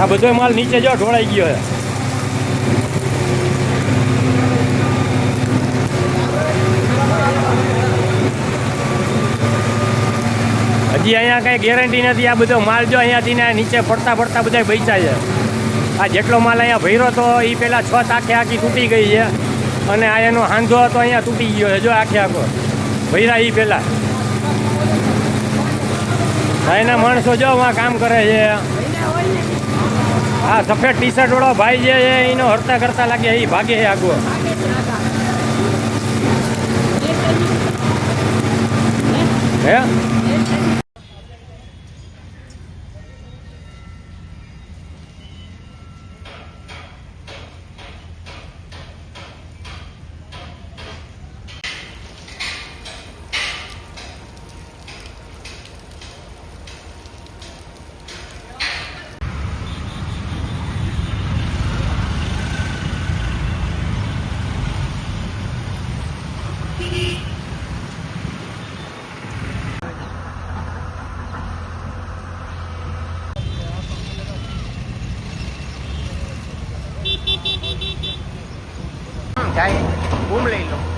આ બધો માલ નીચે જો ઢોળાઈ ગયો હજી અહીંયા કઈ ગેરંટી નથી, આ બધો માલ જો અહીંયાથી ને નીચે પડતા પડતા બધા બચ્યા છે. આ જેટલો માલ અહીંયા ભર્યો તો એ પેલા છ આખે આખી તૂટી ગઈ છે. અને આ એનો હાંધો હતો, અહીંયા તૂટી ગયો છે, જો આખે આખો. ભૈરા એ પેલા. એના માણસો જો આ કામ કરે છે. આ સફેદ ટી શર્ટ વાળો ભાઈ જે છે, એનો હરતા કરતા લાગે, એ ભાગે છે આગો. હે? જાય બૂમ લઈ લો.